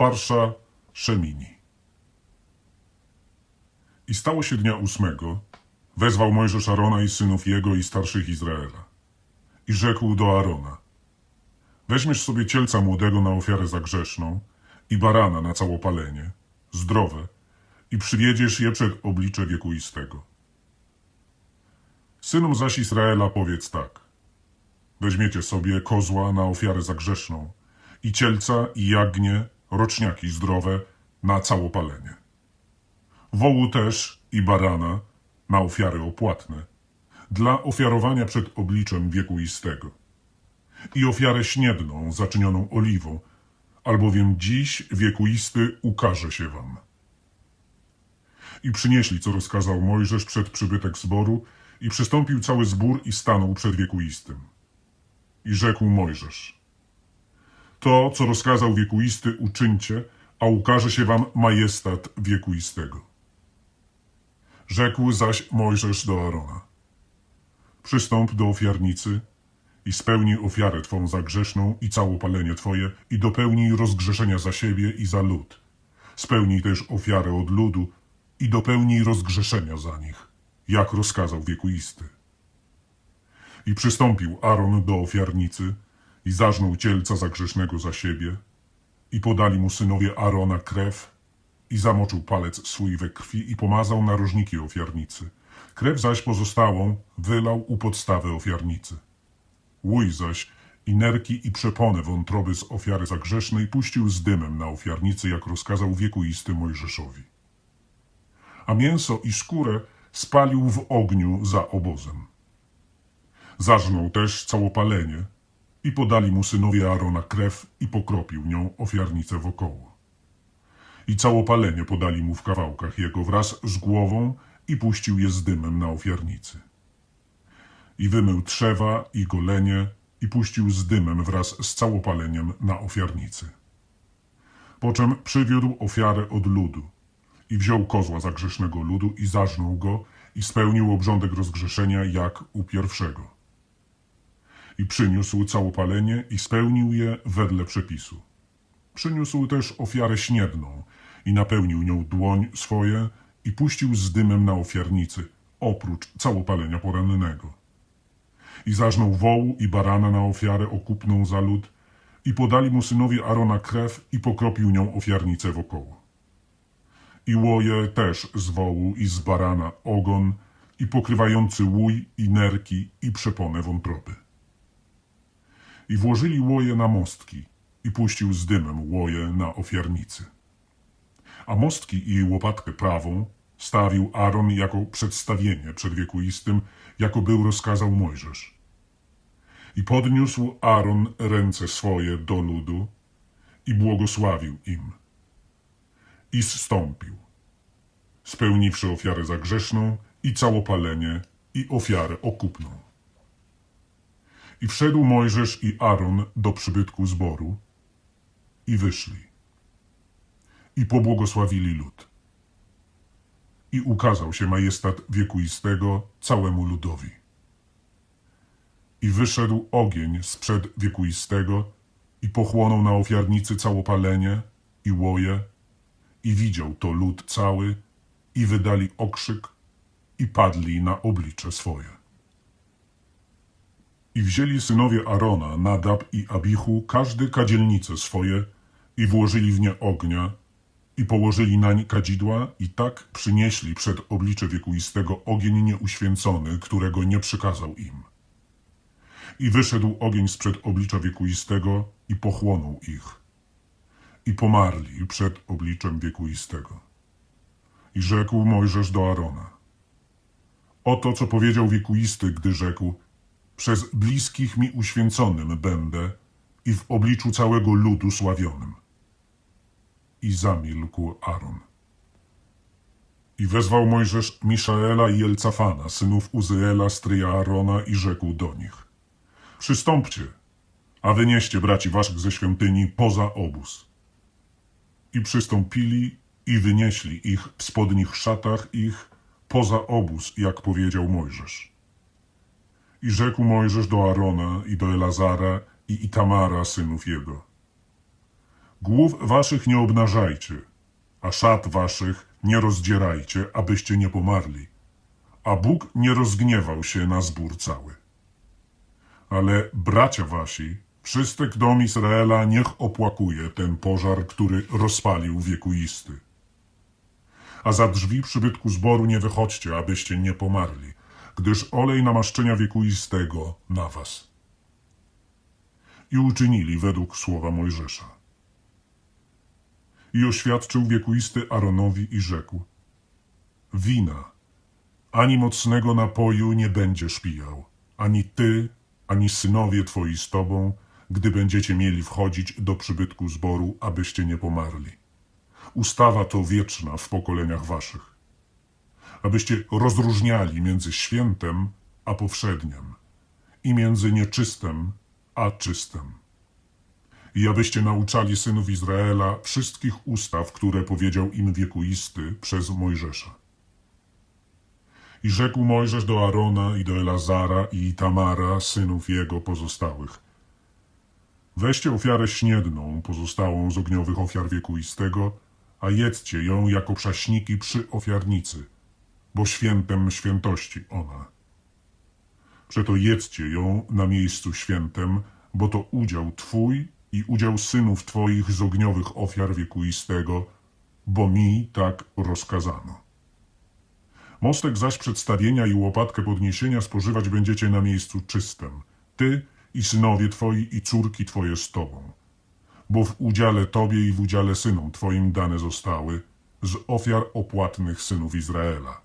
Parsza Szemini. I stało się dnia ósmego, wezwał Mojżesz Arona i synów jego i starszych Izraela. I rzekł do Arona, weźmiesz sobie cielca młodego na ofiarę za grzeszną i barana na całopalenie, zdrowe, i przywiedziesz je przed oblicze wiekuistego. Synom zaś Izraela powiedz tak. Weźmiecie sobie kozła na ofiarę za grzeszną i cielca i jagnię, roczniaki zdrowe na całopalenie. Wołu też i barana na ofiary opłatne, dla ofiarowania przed obliczem wiekuistego. I ofiarę śniedną zaczynioną oliwą, albowiem dziś wiekuisty ukaże się wam. I przynieśli, co rozkazał Mojżesz przed przybytek zboru, i przystąpił cały zbór i stanął przed wiekuistym. I rzekł Mojżesz, to, co rozkazał wiekuisty, uczyńcie, a ukaże się wam majestat wiekuistego. Rzekł zaś Mojżesz do Arona, przystąp do ofiarnicy i spełnij ofiarę twą za grzeszną i całopalenie twoje i dopełnij rozgrzeszenia za siebie i za lud. Spełnij też ofiarę od ludu i dopełnij rozgrzeszenia za nich, jak rozkazał wiekuisty. I przystąpił Aaron do ofiarnicy i zażnął cielca za grzesznego za siebie i podali mu synowie Arona krew i zamoczył palec swój we krwi i pomazał narożniki ofiarnicy. Krew zaś pozostałą wylał u podstawy ofiarnicy. Łój zaś i nerki i przeponę wątroby z ofiary za grzesznej puścił z dymem na ofiarnicy, jak rozkazał wiekuisty Mojżeszowi. A mięso i skórę spalił w ogniu za obozem. Zażnął też całopalenie i podali mu synowie Arona krew i pokropił nią ofiarnicę wokoło. I całopalenie podali mu w kawałkach jego wraz z głową i puścił je z dymem na ofiarnicy. I wymył trzewa i golenie i puścił z dymem wraz z całopaleniem na ofiarnicy. Po czym przywiódł ofiarę od ludu i wziął kozła za grzesznego ludu i zażnął go i spełnił obrządek rozgrzeszenia jak u pierwszego. I przyniósł całopalenie i spełnił je wedle przepisu. Przyniósł też ofiarę śniedną i napełnił nią dłoń swoje i puścił z dymem na ofiarnicy, oprócz całopalenia porannego. I zażnął wołu i barana na ofiarę okupną za lud i podali mu synowie Arona krew i pokropił nią ofiarnicę wokoło. I łoje też z wołu i z barana ogon i pokrywający łój i nerki i przeponę wątroby. I włożyli łoje na mostki i puścił z dymem łoje na ofiarnicy. A mostki i łopatkę prawą stawił Aaron jako przedstawienie przed wiekuistym, jako był rozkazał Mojżesz. I podniósł Aaron ręce swoje do ludu i błogosławił im. I zstąpił, spełniwszy ofiarę za grzeszną i całopalenie i ofiarę okupną. I wszedł Mojżesz i Aaron do przybytku zboru i wyszli. I pobłogosławili lud. I ukazał się majestat wiekuistego całemu ludowi. I wyszedł ogień sprzed wiekuistego i pochłonął na ofiarnicy całopalenie i łoje i widział to lud cały i wydali okrzyk i padli na oblicze swoje. I wzięli synowie Arona, Nadab i Abichu, każdy kadzielnice swoje i włożyli w nie ognia i położyli nań kadzidła i tak przynieśli przed oblicze wiekuistego ogień nieuświęcony, którego nie przykazał im. I wyszedł ogień sprzed oblicza wiekuistego i pochłonął ich. I pomarli przed obliczem wiekuistego. I rzekł Mojżesz do Arona. Oto, co powiedział wiekuisty, gdy rzekł, przez bliskich mi uświęconym będę i w obliczu całego ludu sławionym. I zamilkł Aaron. I wezwał Mojżesz Miszaela i Elcafana, synów Uzyela, stryja Aarona i rzekł do nich. Przystąpcie, a wynieście braci waszych ze świątyni poza obóz. I przystąpili i wynieśli ich w spodnich szatach ich poza obóz, jak powiedział Mojżesz. I rzekł Mojżesz do Arona i do Elazara i Itamara, synów jego. Głów waszych nie obnażajcie, a szat waszych nie rozdzierajcie, abyście nie pomarli. A Bóg nie rozgniewał się na zbór cały. Ale bracia wasi, wszystek dom Izraela niech opłakuje ten pożar, który rozpalił wiekuisty. A za drzwi przybytku zboru nie wychodźcie, abyście nie pomarli, gdyż olej namaszczenia wiekuistego na was. I uczynili według słowa Mojżesza. I oświadczył wiekuisty Aaronowi i rzekł: Wina, ani mocnego napoju nie będziesz pijał, ani ty, ani synowie twoi z tobą, gdy będziecie mieli wchodzić do przybytku zboru, abyście nie pomarli. Ustawa to wieczna w pokoleniach waszych. Abyście rozróżniali między świętem a powszedniem i między nieczystem a czystem. I abyście nauczali synów Izraela wszystkich ustaw, które powiedział im wiekuisty przez Mojżesza. I rzekł Mojżesz do Arona i do Elazara i Tamara, synów jego pozostałych. Weźcie ofiarę śniedną, pozostałą z ogniowych ofiar wiekuistego, a jedzcie ją jako prześniki przy ofiarnicy, bo świętem świętości ona. Przeto jedzcie ją na miejscu świętem, bo to udział Twój i udział synów Twoich z ogniowych ofiar wiekuistego, bo mi tak rozkazano. Mostek zaś przedstawienia i łopatkę podniesienia spożywać będziecie na miejscu czystym, ty i synowie twoi i córki twoje z tobą. Bo w udziale tobie i w udziale synom twoim dane zostały z ofiar opłatnych synów Izraela.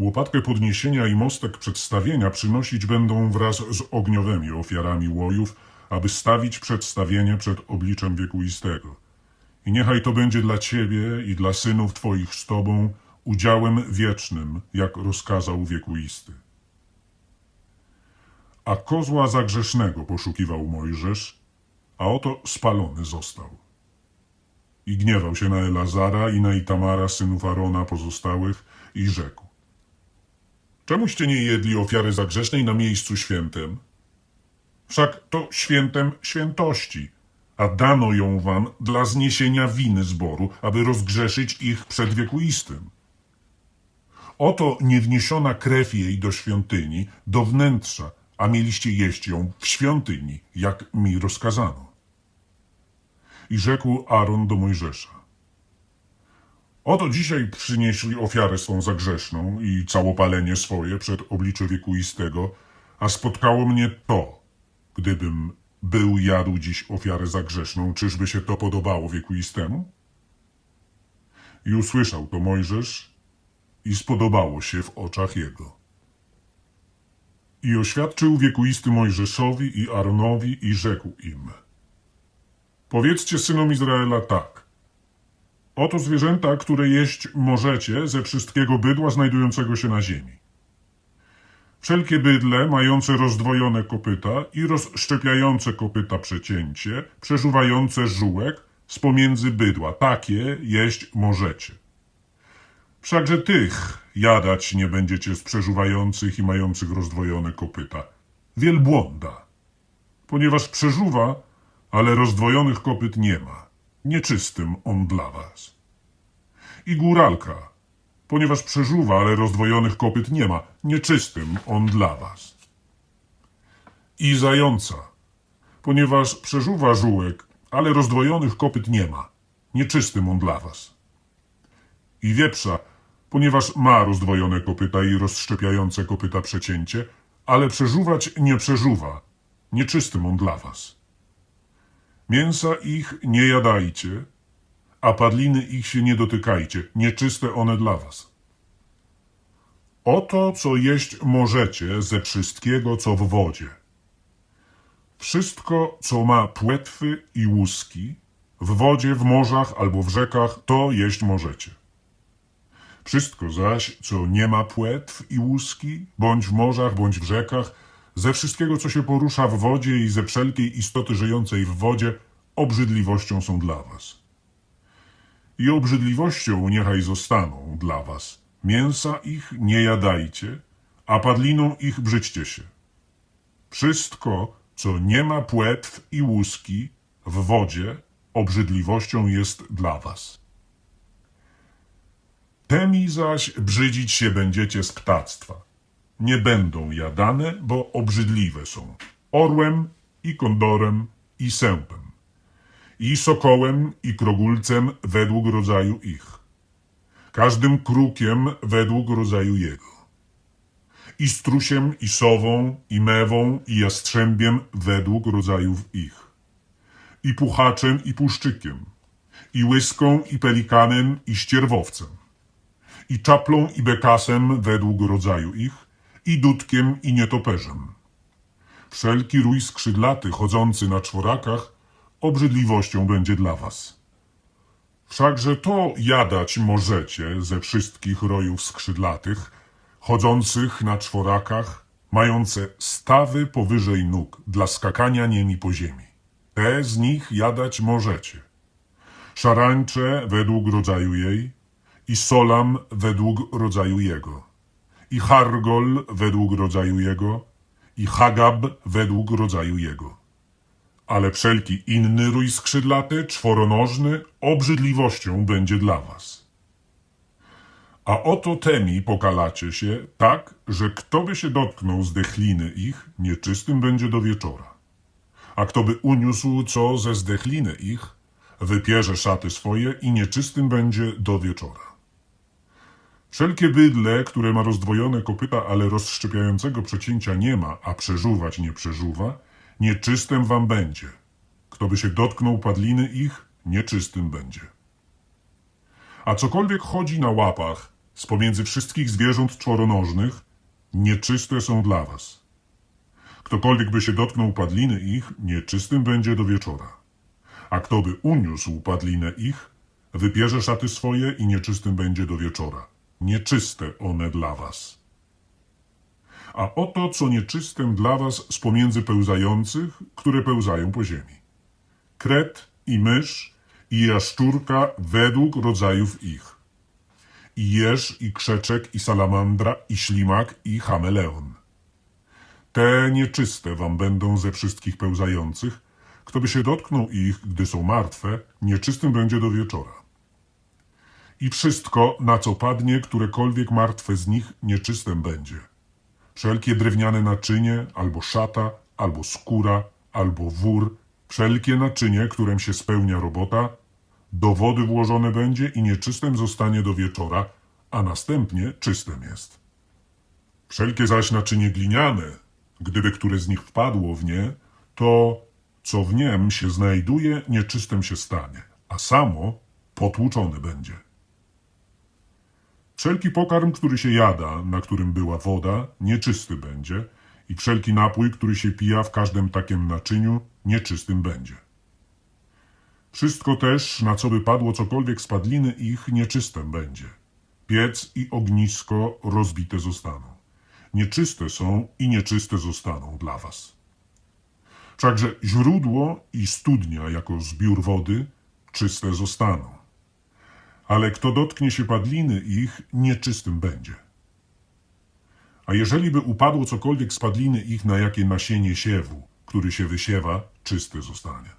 Łopatkę podniesienia i mostek przedstawienia przynosić będą wraz z ogniowymi ofiarami łojów, aby stawić przedstawienie przed obliczem wiekuistego. I niechaj to będzie dla ciebie i dla synów twoich z tobą udziałem wiecznym, jak rozkazał wiekuisty. A kozła zagrzesznego poszukiwał Mojżesz, a oto spalony został. I gniewał się na Elazara i na Itamara, synów Arona pozostałych, i rzekł. Czemuście nie jedli ofiary zagrzesznej na miejscu świętym? Wszak to świętem świętości, a dano ją wam dla zniesienia winy zboru, aby rozgrzeszyć ich przed wiekuistym. Oto nie wniesiona krew jej do świątyni, do wnętrza, a mieliście jeść ją w świątyni, jak mi rozkazano. I rzekł Aaron do Mojżesza. Oto dzisiaj przynieśli ofiarę swą zagrzeszną i całopalenie swoje przed oblicze wiekuistego, a spotkało mnie to, gdybym był jadł dziś ofiarę zagrzeszną, czyżby się to podobało wiekuistemu? I usłyszał to Mojżesz i spodobało się w oczach jego. I oświadczył wiekuisty Mojżeszowi i Aaronowi i rzekł im. Powiedzcie synom Izraela tak. Oto zwierzęta, które jeść możecie ze wszystkiego bydła znajdującego się na ziemi. Wszelkie bydle mające rozdwojone kopyta i rozszczepiające kopyta przecięcie, przeżuwające żółek z pomiędzy bydła, takie jeść możecie. Wszakże tych jadać nie będziecie z przeżuwających i mających rozdwojone kopyta. Wielbłąda, ponieważ przeżuwa, ale rozdwojonych kopyt nie ma. Nieczystym on dla was. I góralka, ponieważ przeżuwa, ale rozdwojonych kopyt nie ma. Nieczystym on dla was. I zająca, ponieważ przeżuwa żółek, ale rozdwojonych kopyt nie ma. Nieczystym on dla was. I wieprza, ponieważ ma rozdwojone kopyta i rozszczepiające kopyta przecięcie, ale przeżuwać nie przeżuwa. Nieczystym on dla was. Mięsa ich nie jadajcie, a padliny ich się nie dotykajcie, nieczyste one dla was. Oto, co jeść możecie ze wszystkiego, co w wodzie. Wszystko, co ma płetwy i łuski, w wodzie, w morzach albo w rzekach, to jeść możecie. Wszystko zaś, co nie ma płetw i łuski, bądź w morzach, bądź w rzekach, ze wszystkiego, co się porusza w wodzie i ze wszelkiej istoty żyjącej w wodzie, obrzydliwością są dla was. I obrzydliwością niechaj zostaną dla was. Mięsa ich nie jadajcie, a padliną ich brzydźcie się. Wszystko, co nie ma płetw i łuski w wodzie, obrzydliwością jest dla was. Temi zaś brzydzić się będziecie z ptactwa. Nie będą jadane, bo obrzydliwe są. Orłem i kondorem i sępem. I sokołem i krogulcem według rodzaju ich. Każdym krukiem według rodzaju jego. I strusiem, i sową, i mewą, i jastrzębiem według rodzajów ich. I puchaczem, i puszczykiem. I łyską, i pelikanem, i ścierwowcem i czaplą i bekasem według rodzaju ich, i dudkiem i nietoperzem. Wszelki rój skrzydlaty chodzący na czworakach obrzydliwością będzie dla was. Wszakże to jadać możecie ze wszystkich rojów skrzydlatych, chodzących na czworakach, mające stawy powyżej nóg dla skakania nimi po ziemi. Te z nich jadać możecie. Szarańcze według rodzaju jej, i Solam według rodzaju jego, i Hargol według rodzaju jego, i Hagab według rodzaju jego. Ale wszelki inny rój skrzydlaty, czworonożny, obrzydliwością będzie dla was. A oto temi pokalacie się tak, że kto by się dotknął zdechliny ich, nieczystym będzie do wieczora. A kto by uniósł co ze zdechliny ich, wypierze szaty swoje i nieczystym będzie do wieczora. Wszelkie bydle, które ma rozdwojone kopyta, ale rozszczepiającego przecięcia nie ma, a przeżuwać nie przeżuwa, nieczystym wam będzie. Kto by się dotknął padliny ich, nieczystym będzie. A cokolwiek chodzi na łapach z pomiędzy wszystkich zwierząt czworonożnych, nieczyste są dla was. Ktokolwiek by się dotknął padliny ich, nieczystym będzie do wieczora. A kto by uniósł padlinę ich, wypierze szaty swoje i nieczystym będzie do wieczora nieczyste one dla was. A oto co nieczystym dla was z pomiędzy pełzających, które pełzają po ziemi. Kret i mysz i jaszczurka według rodzajów ich. I jeż, i krzeczek, i salamandra, i ślimak, i chameleon. Te nieczyste wam będą ze wszystkich pełzających, kto by się dotknął ich, gdy są martwe, nieczystym będzie do wieczora i wszystko, na co padnie, którekolwiek martwe z nich, nieczystym będzie. Wszelkie drewniane naczynie, albo szata, albo skóra, albo wór, wszelkie naczynie, którym się spełnia robota, do wody włożone będzie i nieczystym zostanie do wieczora, a następnie czystym jest. Wszelkie zaś naczynie gliniane, gdyby które z nich wpadło w nie, to co w niem się znajduje, nieczystym się stanie, a samo potłuczone będzie. Wszelki pokarm, który się jada, na którym była woda, nieczysty będzie i wszelki napój, który się pija w każdym takim naczyniu, nieczystym będzie. Wszystko też, na co by padło cokolwiek z padliny ich, nieczystym będzie. Piec i ognisko rozbite zostaną. Nieczyste są i nieczyste zostaną dla was. Wszakże źródło i studnia jako zbiór wody czyste zostaną ale kto dotknie się padliny ich, nieczystym będzie. A jeżeli by upadło cokolwiek z padliny ich na jakie nasienie siewu, który się wysiewa, czysty zostanie.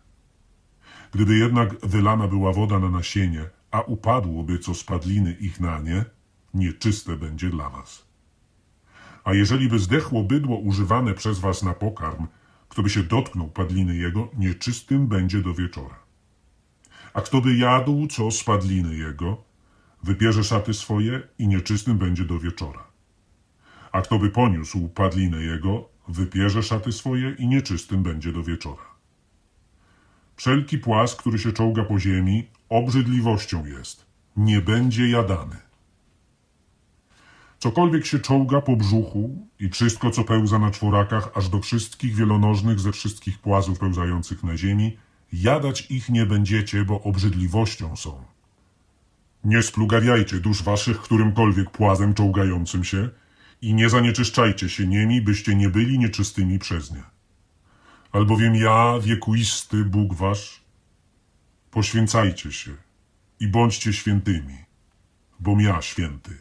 Gdyby jednak wylana była woda na nasienie, a upadłoby co z padliny ich na nie, nieczyste będzie dla was. A jeżeli by zdechło bydło używane przez was na pokarm, kto by się dotknął padliny jego, nieczystym będzie do wieczora. A kto by jadł co z padliny jego, wypierze szaty swoje i nieczystym będzie do wieczora. A kto by poniósł padlinę jego, wypierze szaty swoje i nieczystym będzie do wieczora. Wszelki płas, który się czołga po ziemi, obrzydliwością jest, nie będzie jadany. Cokolwiek się czołga po brzuchu i wszystko, co pełza na czworakach, aż do wszystkich wielonożnych ze wszystkich płazów pełzających na ziemi, Jadać ich nie będziecie, bo obrzydliwością są. Nie splugawiajcie dusz waszych którymkolwiek płazem czołgającym się i nie zanieczyszczajcie się niemi, byście nie byli nieczystymi przez nie. Albowiem ja, wiekuisty Bóg wasz, poświęcajcie się i bądźcie świętymi, bom ja święty.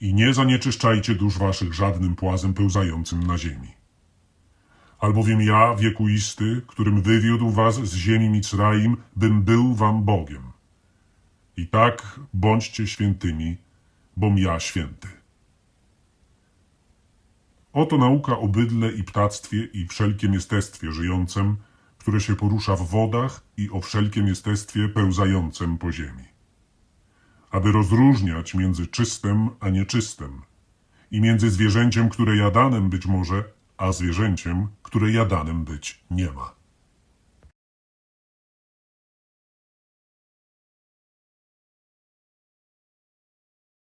I nie zanieczyszczajcie dusz waszych żadnym płazem pełzającym na ziemi Albowiem ja, wiekuisty, którym wywiódł was z ziemi Micraim, bym był wam Bogiem. I tak bądźcie świętymi, bom ja święty. Oto nauka o bydle i ptactwie i wszelkim jestestwie żyjącem, które się porusza w wodach i o wszelkim jestestwie pełzającem po ziemi. Aby rozróżniać między czystym a nieczystym i między zwierzęciem, które jadanem być może, a zwierzęciem, które jadanem być nie ma.